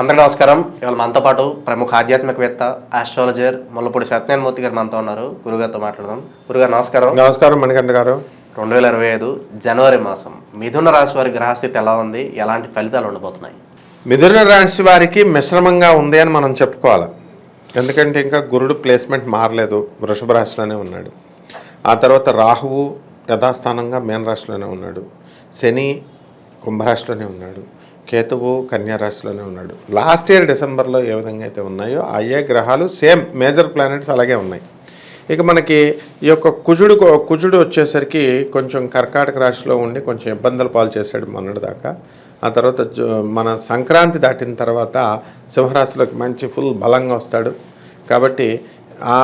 అందరికీ నమస్కారం. ఇవాళ మనతో పాటు ప్రముఖ ఆధ్యాత్మికవేత్త ఆస్ట్రాలజర్ ముల్లపూడి సత్యనారాయణమూర్తి గారు మనతో ఉన్నారు. గురుగారితో మాట్లాడదాం. గురుగారు నమస్కారం. నమస్కారం మణికంఠ గారు. రెండు వేల ఇరవై ఐదు జనవరి మాసం మిథున రాశి వారి గ్రహస్థితి ఎలా ఉంది? ఎలాంటి ఫలితాలు ఉండబోతున్నాయి? మిథున రాశి వారికి మిశ్రమంగా ఉంది అని మనం చెప్పుకోవాలి. ఎందుకంటే ఇంకా గురుడు ప్లేస్మెంట్ మారలేదు. వృషభ రాశిలోనే ఉన్నాడు. ఆ తర్వాత రాహువు యథాస్థానంగా మేన రాశిలోనే ఉన్నాడు. శని కుంభరాశిలోనే ఉన్నాడు. కేతువు కన్యారాశిలోనే ఉన్నాడు. లాస్ట్ ఇయర్ డిసెంబర్లో ఏ విధంగా అయితే ఉన్నాయో అయ్యే గ్రహాలు సేమ్ మేజర్ ప్లానెట్స్ అలాగే ఉన్నాయి. ఇక మనకి ఈ యొక్క కుజుడు కుజుడు వచ్చేసరికి కొంచెం కర్కాటక రాశిలో ఉండి కొంచెం ఇబ్బందులు పాలు చేశాడు మొన్నటి దాకా ఆ తర్వాత మన సంక్రాంతి దాటిన తర్వాత సింహరాశిలోకి మంచి ఫుల్ బలంగా వస్తాడు. కాబట్టి ఆ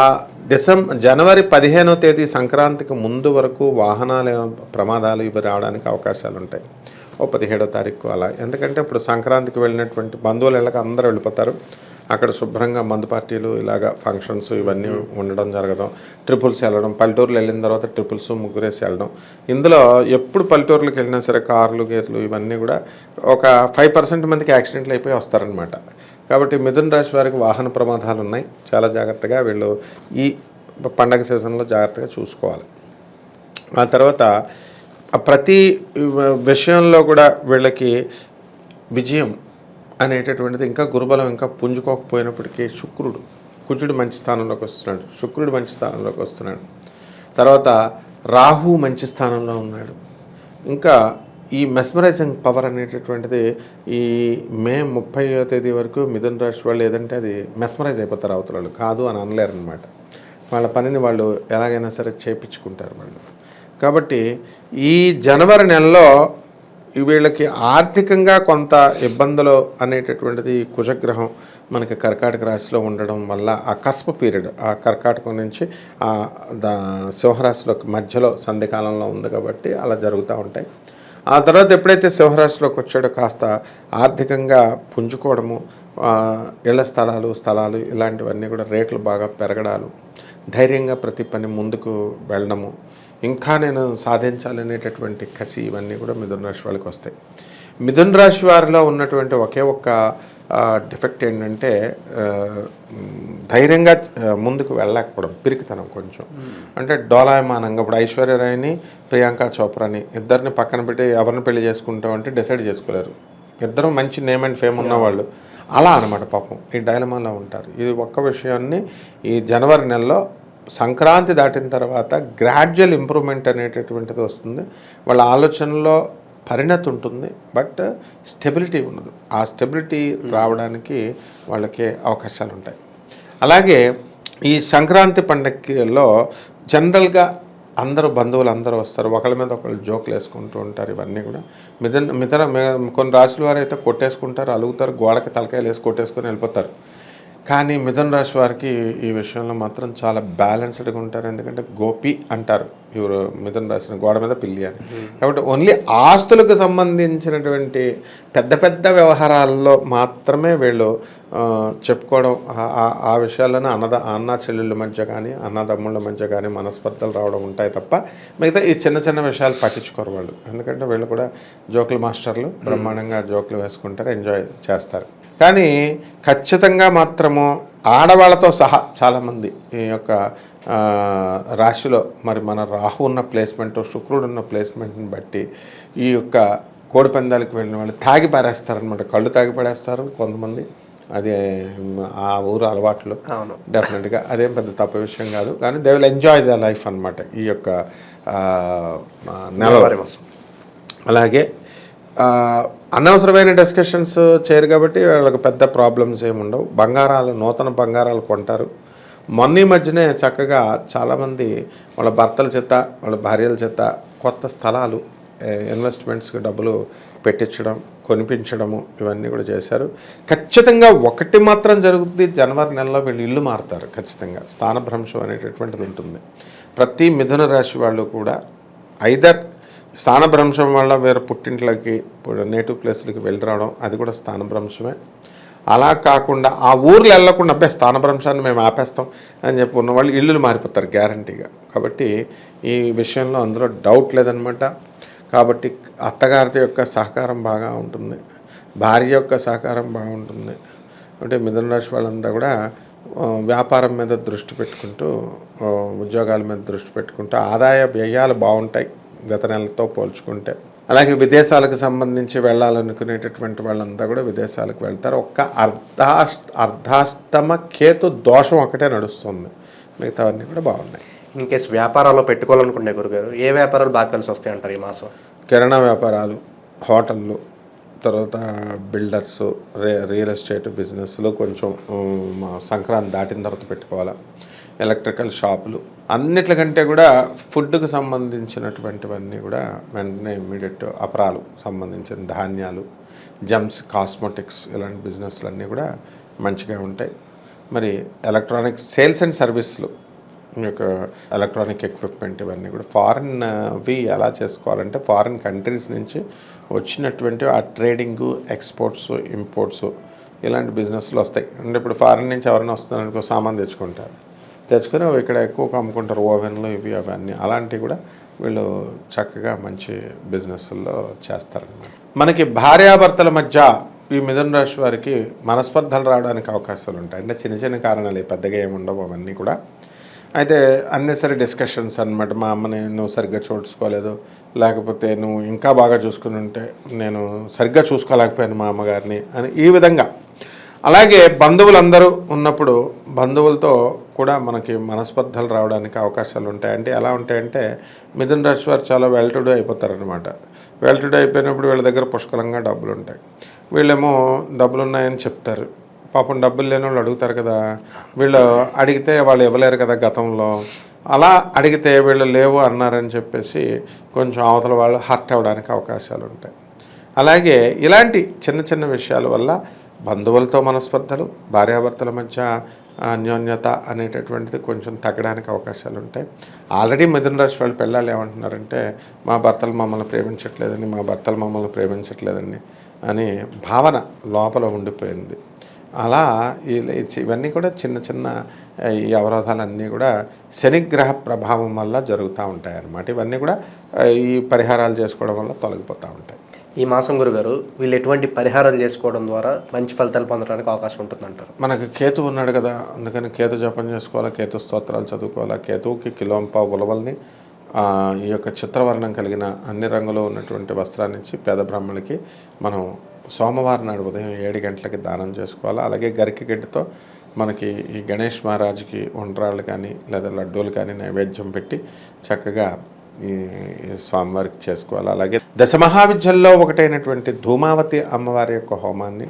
డిసెంబర్ జనవరి పదిహేనో తేదీ సంక్రాంతికి ముందు వరకు వాహనాల ప్రమాదాలు ఇవి రావడానికి అవకాశాలు ఉంటాయి. ఓ పదిహేడో తారీఖు అలా. ఎందుకంటే ఇప్పుడు సంక్రాంతికి వెళ్ళినటువంటి బంధువులు ఇళ్ళకి అందరూ వెళ్ళిపోతారు. అక్కడ శుభ్రంగా మందు పార్టీలు ఇలాగా ఫంక్షన్స్ ఇవన్నీ ఉండడం జరగడం. ట్రిపుల్స్ వెళ్ళడం పల్లెటూరులు వెళ్ళిన తర్వాత ట్రిపుల్స్ ముగ్గురేసి వెళ్ళడం. ఇందులో ఎప్పుడు పల్లెటూరులకు వెళ్ళినా సరే కార్లు గేర్లు ఇవన్నీ కూడా ఒక ఫైవ్ పర్సెంట్ మందికి యాక్సిడెంట్లు అయిపోయి వస్తారనమాట కాబట్టి మిథున్ రాశి వారికి వాహన ప్రమాదాలు ఉన్నాయి. చాలా జాగ్రత్తగా వీళ్ళు ఈ పండగ సీజన్లో జాగ్రత్తగా చూసుకోవాలి. ఆ తర్వాత ప్రతి విషయంలో కూడా వీళ్ళకి విజయం అనేటటువంటిది ఇంకా గురుబలం ఇంకా పుంజుకోకపోయినప్పటికీ శుక్రుడు కుజుడు మంచి స్థానంలోకి వస్తున్నాడు శుక్రుడు మంచి స్థానంలోకి వస్తున్నాడు. తర్వాత రాహు మంచి స్థానంలో ఉన్నాడు. ఇంకా ఈ మెస్మరైజింగ్ పవర్ అనేటటువంటిది ఈ మే ముప్పైవ తేదీ వరకు మిథున రాశి వాళ్ళు ఏదంటే అది మెస్మరైజ్ అయిపోతారు అవతల వాళ్ళు. కాదు అని అనలేరు అనమాట వాళ్ళ పనిని వాళ్ళు ఎలాగైనా సరే చేపించుకుంటారు వాళ్ళు. కాబట్టి ఈ జనవరి నెలలో వీళ్ళకి ఆర్థికంగా కొంత ఇబ్బందులు అనేటటువంటిది ఈ కుజగ్రహం మనకి కర్కాటక రాశిలో ఉండడం వల్ల ఆ కస్ప పీరియడ్ ఆ కర్కాటకం నుంచి ఆ దా సింహరాశిలోకి మధ్యలో సంధికాలంలో ఉంది కాబట్టి అలా జరుగుతూ ఉంటాయి. ఆ తర్వాత ఎప్పుడైతే సింహరాశిలోకి వచ్చాడో కాస్త ఆర్థికంగా పుంజుకోవడము ఇళ్ళ స్థలాలు స్థలాలు ఇలాంటివన్నీ కూడా రేట్లు బాగా పెరగడాలు ధైర్యంగా ప్రతి పని ముందుకు వెళ్ళడము ఇంకా నేను సాధించాలనేటటువంటి కసి ఇవన్నీ కూడా మిథున రాశి వాళ్ళకి వస్తాయి. మిథున రాశి వారిలో ఉన్నటువంటి ఒకే ఒక్క డిఫెక్ట్ ఏంటంటే ధైర్యంగా ముందుకు వెళ్ళలేకపోవడం పిరికితనం కొంచెం. అంటే డోలాయమానంగా ఇప్పుడు ఐశ్వర్యరాయని ప్రియాంక చోప్రాని ఇద్దరిని పక్కన పెట్టి ఎవరిని పెళ్ళి చేసుకుంటాం అంటే డిసైడ్ చేసుకోలేరు. ఇద్దరు మంచి నేమ్ అండ్ ఫేమ్ ఉన్నవాళ్ళు. అలా అనమాట పాపం. ఈ డైలమాలో ఉంటారు. ఇది ఒక్క విషయాన్ని ఈ జనవరి నెలలో సంక్రాంతి దాటిన తర్వాత గ్రాడ్యువల్ ఇంప్రూవ్మెంట్ అనేటటువంటిది వస్తుంది. వాళ్ళ ఆలోచనలో పరిణతి ఉంటుంది. బట్ స్టెబిలిటీ ఉండదు. ఆ స్టెబిలిటీ రావడానికి వాళ్ళకి అవకాశాలు ఉంటాయి అలాగే ఈ సంక్రాంతి పండగలో జనరల్గా అందరూ బంధువులు అందరూ వస్తారు ఒకళ్ళ మీద ఒకళ్ళు జోకులు వేసుకుంటూ ఉంటారు ఇవన్నీ కూడా. మిథున మిథున కొన్ని రాశుల వారు అయితే కొట్టేసుకుంటారు అలుగుతారు గోడకి తలకాయలు వేసి కొట్టేసుకొని వెళ్ళిపోతారు. కానీ మిథున రాశి వారికి ఈ విషయంలో మాత్రం చాలా బ్యాలెన్స్డ్గా ఉంటారు. ఎందుకంటే గోపి అంటారు ఇವರು మిథున రాశిని గోడ మీద పిల్లి అని. కాబట్టి ఓన్లీ ఆస్తులకు సంబంధించినటువంటి పెద్ద పెద్ద వ్యవహారాల్లో మాత్రమే వీళ్ళు చెప్పుకోవడం ఆ- విషయాల్లోనే అన్నద అన్న చెల్లెళ్ళ మధ్య కానీ అన్నదమ్ముళ్ళ మధ్య కానీ మనస్పర్ధలు రావడం ఉంటాయి తప్ప మిగతా ఈ చిన్న చిన్న విషయాలు పట్టించుకోరు వాళ్ళు. ఎందుకంటే వీళ్ళు కూడా జోకుల మాస్టర్లు బ్రహ్మాండంగా జోకులు వేసుకుంటారు ఎంజాయ్ చేస్తారు. కానీ ఖచ్చితంగా మాత్రము ఆడవాళ్ళతో సహా చాలామంది ఈ యొక్క రాశిలో మరి మన రాహు ఉన్న ప్లేస్మెంట్ శుక్రుడు ఉన్న ప్లేస్మెంట్ని బట్టి ఈ యొక్క కోడి పందాలకు వెళ్ళిన వాళ్ళు తాగి పారేస్తారనమాట కళ్ళు తాగి పడేస్తారు కొంతమంది. అది ఆ ఊరు అలవాట్లు. డెఫినెట్గా అదేం పెద్ద తప్ప విషయం కాదు. కానీ they will enjoy the life అనమాట ఈ యొక్క ఆ, ఆ, నెల జనవరి మాసం. అలాగే అనవసరమైన డిస్కషన్స్ చేయరు కాబట్టి వాళ్ళకి పెద్ద ప్రాబ్లమ్స్ ఏమి ఉండవు. బంగారాలు నూతన బంగారాలు కొంటారు. మొన్న ఈ మధ్యనే చక్కగా చాలామంది వాళ్ళ భర్తల చేత వాళ్ళ భార్యల చేత కొత్త స్థలాలు ఇన్వెస్ట్మెంట్స్కి డబ్బులు పెట్టించడం కొనిపించడము ఇవన్నీ కూడా చేశారు. ఖచ్చితంగా ఒకటి మాత్రం జరుగుతుంది జనవరి నెలలో వీళ్ళు ఇల్లు మారుతారు ఖచ్చితంగా. స్థానభ్రంశం అనేటటువంటిది ఉంటుంది. ప్రతి మిథున రాశి వాళ్ళు కూడా ఐదర్ స్థానభ్రంశం వల్ల వేరే పుట్టింట్లోకి నేటివ్ ప్లేస్లకి వెళ్ళి రావడం అది కూడా స్థానభ్రంశమే. అలా కాకుండా ఆ ఊర్లు వెళ్ళకుండా అబ్బాయి స్థానభ్రంశాన్ని మేము ఆపేస్తాం అని చెప్పి ఉన్నవాళ్ళు ఇల్లులు మారిపోతారు గ్యారంటీగా. కాబట్టి ఈ విషయంలో అందులో డౌట్ లేదనమాట. కాబట్టి అత్తగారి యొక్క సహకారం బాగా ఉంటుంది. భార్య యొక్క సహకారం బాగుంటుంది. అంటే మిథున రాశి వాళ్ళంతా కూడా వ్యాపారం మీద దృష్టి పెట్టుకుంటూ ఉద్యోగాల మీద దృష్టి పెట్టుకుంటూ ఆదాయ వ్యయాలు బాగుంటాయి. గత నెలతో పోల్చుకుంటే. అలాగే విదేశాలకు సంబంధించి వెళ్ళాలనుకునేటటువంటి వాళ్ళంతా కూడా విదేశాలకు వెళ్తారు. ఒక్క అర్ధాష్ అర్ధాష్టమ కేతు దోషం ఒకటే నడుస్తుంది. మిగతావన్నీ కూడా బాగున్నాయి. ఇన్ కేస్ వ్యాపారాల్లో పెట్టుకోవాలనుకుంటే గురుగారు ఏ వ్యాపారాలు బాగా కలిసి వస్తాయి అంటారు ఈ మాసం? కిరాణా వ్యాపారాలు హోటళ్ళు తర్వాత బిల్డర్స్ రే రియల్ ఎస్టేట్ బిజినెస్లో కొంచెం సంక్రాంతి దాటిన తర్వాత పెట్టుకోవాలా. ఎలక్ట్రికల్ షాపులు. అన్నిటికంటే కూడా ఫుడ్కు సంబంధించినటువంటివన్నీ కూడా వెంటనే ఇమ్మీడియట్ అపరాలు సంబంధించిన ధాన్యాలు జమ్స్ కాస్మెటిక్స్ ఇలాంటి బిజినెస్లన్నీ కూడా మంచిగా ఉంటాయి. మరి ఎలక్ట్రానిక్ సేల్స్ అండ్ సర్వీస్లు మీ యొక్క ఎలక్ట్రానిక్ ఎక్విప్మెంట్ ఇవన్నీ కూడా ఫారిన్వి ఎలా చేసుకోవాలంటే ఫారిన్ కంట్రీస్ నుంచి వచ్చినటువంటి ఆ ట్రేడింగ్ ఎక్స్పోర్ట్స్ ఇంపోర్ట్స్ ఇలాంటి బిజినెస్లు వస్తాయి. అంటే ఇప్పుడు ఫారిన్ నుంచి ఎవరైనా వస్తున్నారనుకో సామాన్ తెచ్చుకుంటారు. తెచ్చుకొని అవి ఇక్కడ ఎక్కువగా అమ్ముకుంటారు ఓవెన్లు ఇవి అవన్నీ. అలాంటివి కూడా వీళ్ళు చక్కగా మంచి బిజినెస్ల్లో చేస్తారనమాట మనకి భార్యాభర్తల మధ్య ఈ మిథున రాశి వారికి మనస్పర్ధలు రావడానికి అవకాశాలు ఉంటాయి. అంటే చిన్న చిన్న కారణాలు పెద్దగా ఏమి ఉండవు అవన్నీ కూడా. అయితే అన్నెసరీ డిస్కషన్స్ అనమాట మా అమ్మని నువ్వు సరిగ్గా చూసుకోలేదు లేకపోతే నువ్వు ఇంకా బాగా చూసుకుని ఉంటే నేను సరిగ్గా చూసుకోలేకపోయాను మా అమ్మగారిని అని ఈ విధంగా అలాగే బంధువులందరూ ఉన్నప్పుడు బంధువులతో కూడా మనకి మనస్పర్ధలు రావడానికి అవకాశాలు ఉంటాయి. అంటే ఎలా ఉంటాయంటే మిథున్ రాశి వారు చాలా వెల్ టు డూ అయిపోతారనమాట వెల్ టు డూ అయిపోయినప్పుడు వీళ్ళ దగ్గర పుష్కలంగా డబ్బులు ఉంటాయి. వీళ్ళేమో డబ్బులు ఉన్నాయని చెప్తారు. పాపం డబ్బులు లేని వాళ్ళు అడుగుతారు కదా వీళ్ళు అడిగితే వాళ్ళు ఇవ్వలేరు కదా గతంలో. అలా అడిగితే వీళ్ళు లేవు అన్నారని చెప్పేసి కొంచెం అవతల వాళ్ళు హర్ట్ అవ్వడానికి అవకాశాలు ఉంటాయి. అలాగే ఇలాంటి చిన్న చిన్న విషయాల వల్ల బంధువులతో మనస్పర్ధలు భార్యాభర్తల మధ్య అన్యోన్యత అనేటటువంటిది కొంచెం తగ్గడానికి అవకాశాలు ఉంటాయి ఆల్రెడీ మిథున రాశి వాళ్ళు పిల్లలు ఏమంటున్నారంటే మా భర్తలు మమ్మల్ని ప్రేమించట్లేదని మా భర్తలు మమ్మల్ని ప్రేమించట్లేదని అని భావన లోపల ఉండిపోయింది. అలా ఇవన్నీ కూడా చిన్న చిన్న ఈ అవరోధాలన్నీ కూడా శనిగ్రహ ప్రభావం వల్ల జరుగుతూ ఉంటాయి అన్నమాట ఇవన్నీ కూడా ఈ పరిహారాలు చేసుకోవడం వల్ల తొలగిపోతూ ఉంటాయి. ఈ మాసం గురుగారు వీళ్ళు ఎటువంటి పరిహారాలు చేసుకోవడం ద్వారా మంచి ఫలితాలు పొందడానికి అవకాశం ఉంటుందంటారు? మనకు కేతు ఉన్నాడు కదా అందుకని కేతు జపం చేసుకోవాలా కేతు స్తోత్రాలు చదువుకోవాలా కేతువుకి కిలోంప ఉలవల్ని ఈ యొక్క చిత్రవర్ణం కలిగిన అన్ని రంగులో ఉన్నటువంటి వస్త్రాన్ని ఇచ్చి పేద బ్రాహ్మణులకి మనం సోమవారం నాడు ఉదయం ఏడు గంటలకి దానం చేసుకోవాలా? అలాగే గరికి గడ్డితో మనకి ఈ గణేష్ మహారాజ్కి ఉండ్రాళ్ళు కానీ లేదా లడ్డూలు కానీ నైవేద్యం పెట్టి చక్కగా ఈ స్వామివారికి చేసుకోవాలి. అలాగే దశ మహావిద్యల్లో ఒకటైనటువంటి ధూమావతి అమ్మవారి యొక్క హోమాన్ని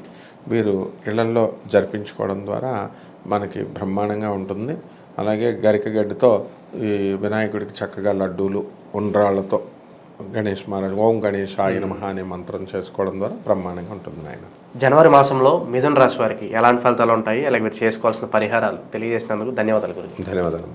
వీరు ఇళ్ళల్లో జరిపించుకోవడం ద్వారా మనకి బ్రహ్మాండంగా ఉంటుంది. అలాగే గరిక గడ్డితో ఈ వినాయకుడికి చక్కగా లడ్డూలు ఉండ్రాళ్ళతో గణేష్ మహారాజ్ ఓం గణేష్ ఆయన మహా అనే మంత్రం చేసుకోవడం ద్వారా బ్రహ్మాండంగా ఉంటుంది ఆయన జనవరి మాసంలో మిథున రాశి వారికి ఎలాంటి ఫలితాలు ఉంటాయి? అలాగే మీరు చేసుకోవాల్సిన పరిహారాలు తెలియజేసినందుకు ధన్యవాదాలు గురించి ధన్యవాదాలు.